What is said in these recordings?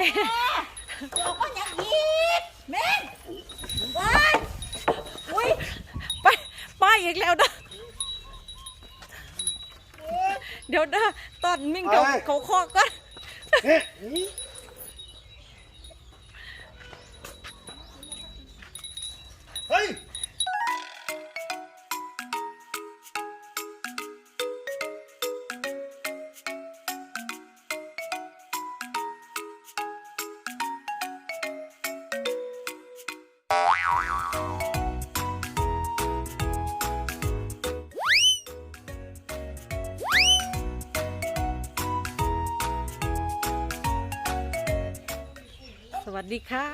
ม่ออกมาอย่างยีดแม่งว้ายอุ้ยไปไปอีกแล้วเด้อเดี๋ยวเด้อตอนมิ่งเขาเขาคอกก่อน ดีค่ะ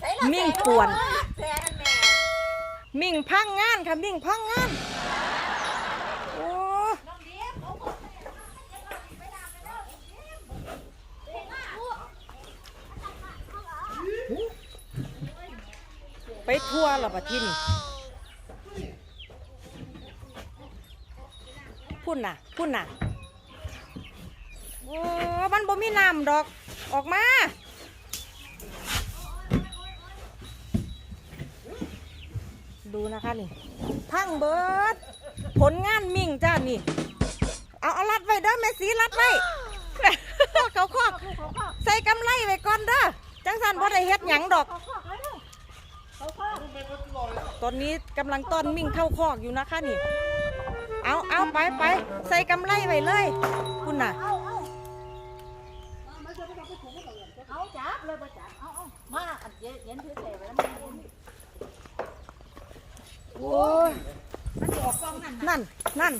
ใส่ละมิ่งป่วนแซ่นั่นแม่มิ่งพังงานค่ะมิ่งพังงานโอ้ไปทัวร์เหรอปะที่นี่พุ่นน่ะพุ่นน่ะโอ้มันบ่มีน้ำดอกออกมา ดูนะคะนี่พังเบิดผลงานมิ่งจ้านี่ เอาเอารัดไว้เด้อแม่สีรัดไว้เขาคอกใส่กำไรไว้ก่อนเด้อจังสันบ่ได้เฮ็ดหยังดอก ตอนนี้กำลังต้อนมิ่งเข้าคอกอยู่นะคะนี่ เอาเอาไปไปใส่กำไรไว้เลย คุณน่ะเอาเอาเอาจับเลยบ่จับเอาเอามาอันเย็นเย็นถือเสไว้แล้วมันโอ้ยมันจะออกกล้องนั่นน่ะนั่นนั่น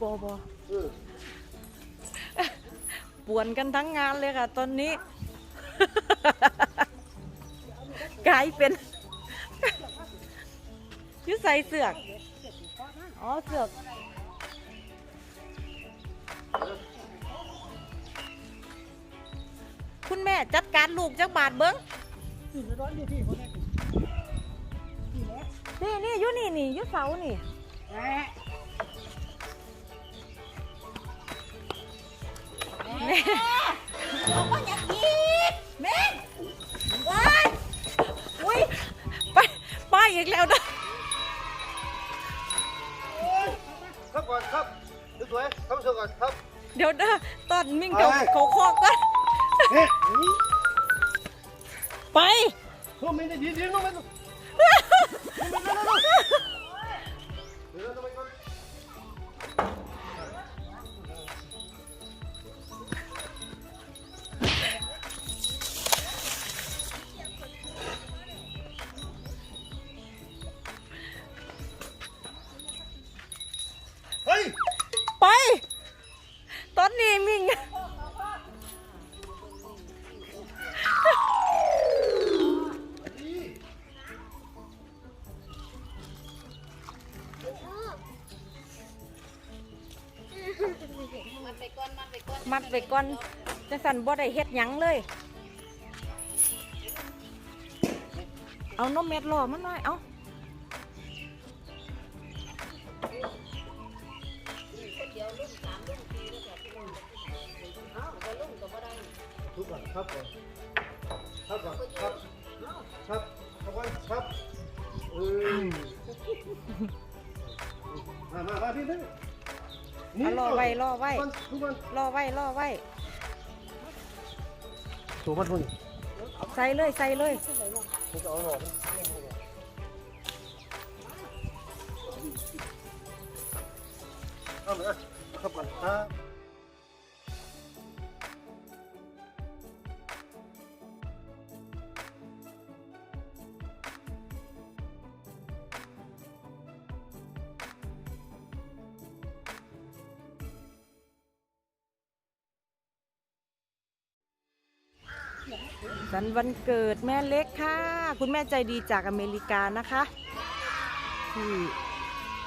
บอบอเออป่วนกันทั้งงานเลยค่ะ ตอนนี้ กลายเป็นยืใส่เสือก อ๋อ เสือกคุณแม่จัดการลูกจักบาทเบิ้งนี่นี่อยู่นี่นี่ อยู่เสานี่แม่ออกมาอย่างยีดแม่งว้ายอุ้ยไปไปอีกแล้วเด้อครับก่อนครับดูสวยครับสวยก่อนครับเดี๋ยวเด้อตอนมิ่งเขาไปเขาคอกก่อนเฮ้ยไปโอ้ไม่ได้ยินยินลงไปลง ไปก่อนมัดไปก่อนจะสั่นบ่ได้เฮ็ดหยังเลย เอานมเม็ดรอมันหน่อย เอาทุกคนครับก่อนครับก่อนครับครับ เอารอไว้รอไว้ทุกคนรอไว้รอไว้ ตัวมันพุ่งใส่เลยใส่เลยผมจะเอาหน่อเอาเลยครับก่อนครับ สันวันเกิดแม่เล็กค่ะ คุณแม่ใจดีจากอเมริกานะคะที่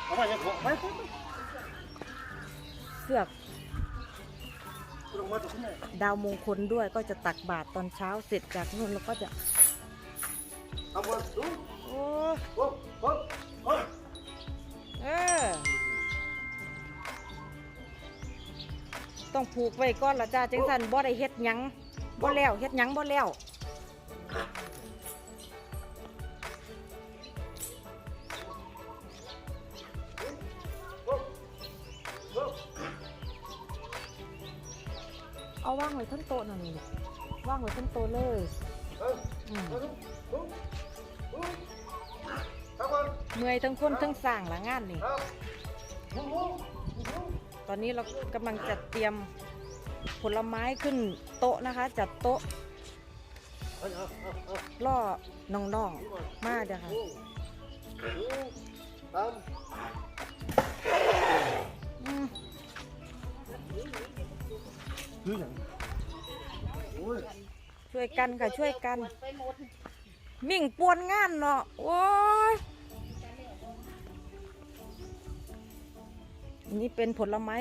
เอาไปยังขอไปไปไปเสือกดาวมงคลด้วยก็จะตักบาตรตอนเช้าเสร็จจากนู่นแล้วก็จะโอ้เออต้องผูกไว้ก่อนละจ้าจังสันบ่ได้เฮ็ดหยังบ่แล้วเฮ็ดหยังบ่แล้ว เอาว่างไว้ทั้งโต๊ะหน่อยนี่ว่างไว้ทั้งโต๊ะเลยเอออืมเอาลูกลูกลูกครับก่อนเมื่อยทั้งคนทั้งสร้างละงานนี่ตอนนี้เรากำลังจัดเตรียมผลไม้ขึ้นโต๊ะนะคะ จัดโต๊ะเอาเอาเอาเอาล่อน้องๆ มาเด้อค่ะ คืออย่างโอ้ยช่วยกันค่ะช่วยกัน มิ่งปวนงานเนาะโอ้ยนี่เป็นผลไม้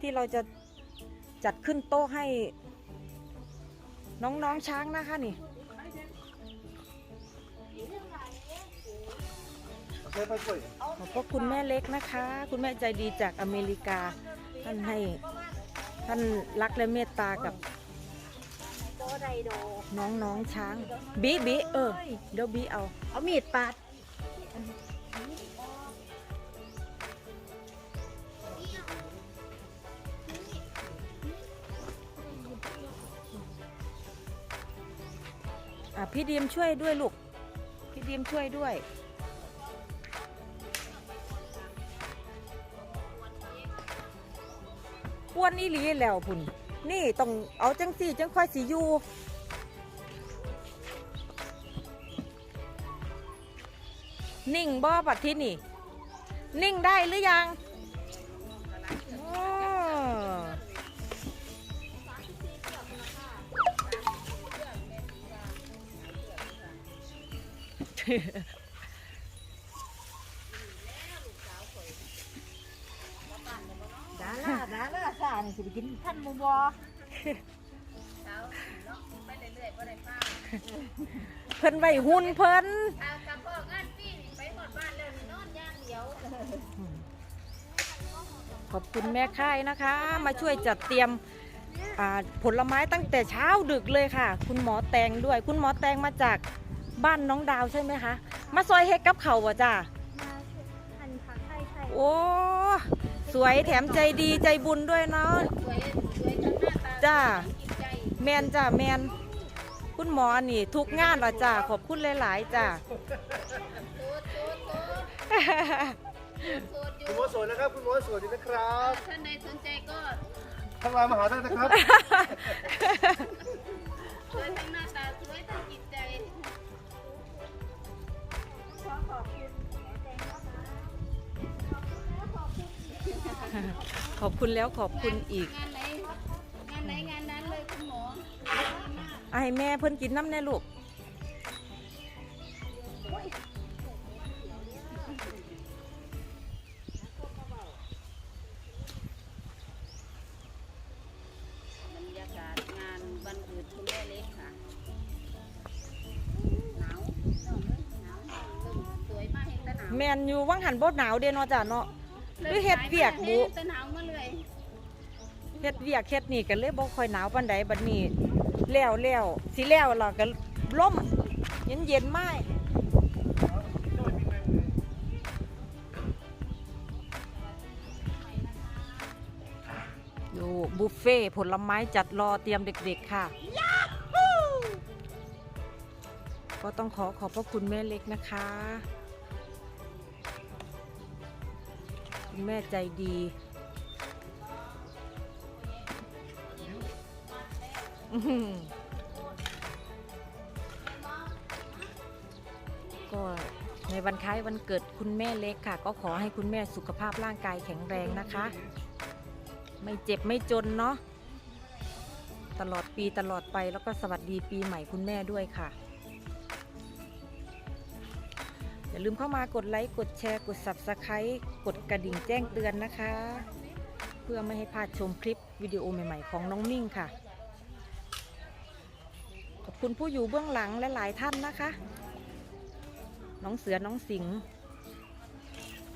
ที่เราจะจัดขึ้นโต๊ะให้ น้องๆช้างนะคะนี่เอาใส่ไปกล้วยขอบพระคุณแม่เล็กนะคะ คุณแม่ใจดีจากอเมริกาท่านให้ ท่านรักและเมตตากับโตไดโดน้องช้างบีบีเออเดี๋ยวบีเอาเอามีดปาดอะพี่ดีมช่วยด้วยลูก พี่ดีมช่วยด้วย วนอีหลีแล้วพุ่น นี่ต้องเอาจังสี่จังค่อยสิอยู่นิ่งบ่บัดที่นี่ นิ่งได้หรือยังอ นี่สิไปกินท่านหมูบอเพิ่นไว้หุ่นเพิ่นอ่ากับพ่องานปีนี่ไปหมดบ้านแล้วนี่นอนย่างเดียวขอบคุณแม่ค่ายนะคะ มาช่วยจัดเตรียมอ่าผลไม้ตั้งแต่เช้าดึกเลยค่ะ คุณหมอแตงด้วย คุณหมอแตงมาจากบ้านน้องดาวใช่ไหมคะ มาซอยเฮ็ดกับเขาวบ่จ้ามาหันผักไทยไทยโอ้ สวยแถมใจดีใจบุญด้วยเนาะสวยสวยทั้งหน้าตาจ้าจิตใจแมนจ้าแมนคุณหมอนี่ ทุกงานละจ้าขอบคุณหลาย ๆ จ้าโตโตโตโตอคุณยู่หมอสวยนะครับ คุณหมอสวยดีนะครับท่านใดสนใจก็ทางไลน์มาหาได้นะครับสวยทั้งหน้าตาสวยทั้งจิตใจขอขอบคุณ ขอบคุณแล้วขอบคุณอีก งานไหนงานไหนงานนั้นเลยคุณหมอเอาให้แม่เพิ่นกินน้ำแน่ลูก บรรยากาศงานวันเกิดคุณแม่เล็กค่ะ หนาวหนาวหนาวสวยมากเห็นแต่หนาว แมนอยู่วังหันบ่หนาวเด้เนาะจ้าเนาะ หรือเฮ็ดเวียกบุแต่หนาวมาเลยเฮ็ดเวียกเฮ็ดนี่กันเลยบ่ค่อยหนาวปานใดบัดนี้แล้วแล้วสิแล้วล่ะก็ล่มเย็นเย็นๆมาดูบุฟเฟ่ต์ผลไม้จัดรอเตรียมเด็กๆค่ะ ก็ต้องขอขอบพระคุณแม่เล็กนะคะ คุณแม่ใจดี ก็ในวันคล้ายวันเกิดคุณแม่เล็กค่ะ ก็ขอให้คุณแม่สุขภาพร่างกายแข็งแรงนะคะ ไม่เจ็บไม่จนเนาะตลอดปีตลอดไปแล้วก็สวัสดีปีใหม่คุณแม่ด้วยค่ะ อย่าลืมเข้ามากดไลค์กดแชร์กด Subscribe กดกระดิ่งแจ้งเตือนนะคะ เพื่อไม่ให้พลาดชมคลิปวิดีโอใหม่ๆ ของน้องมิ่งค่ะ ขอบคุณผู้อยู่เบื้องหลังและหลายท่านนะคะ น้องเสือน้องสิงห์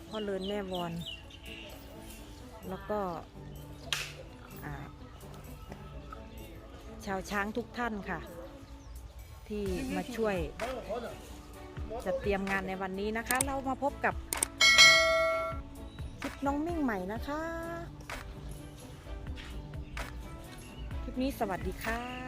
พ่อเลินแม่วอน แล้วก็ชาวช้างทุกท่านค่ะ ที่มาช่วย จะเตรียมงานในวันนี้นะคะ เรามาพบกับคลิปน้องมิ่งใหม่นะคะ คลิปนี้สวัสดีค่ะ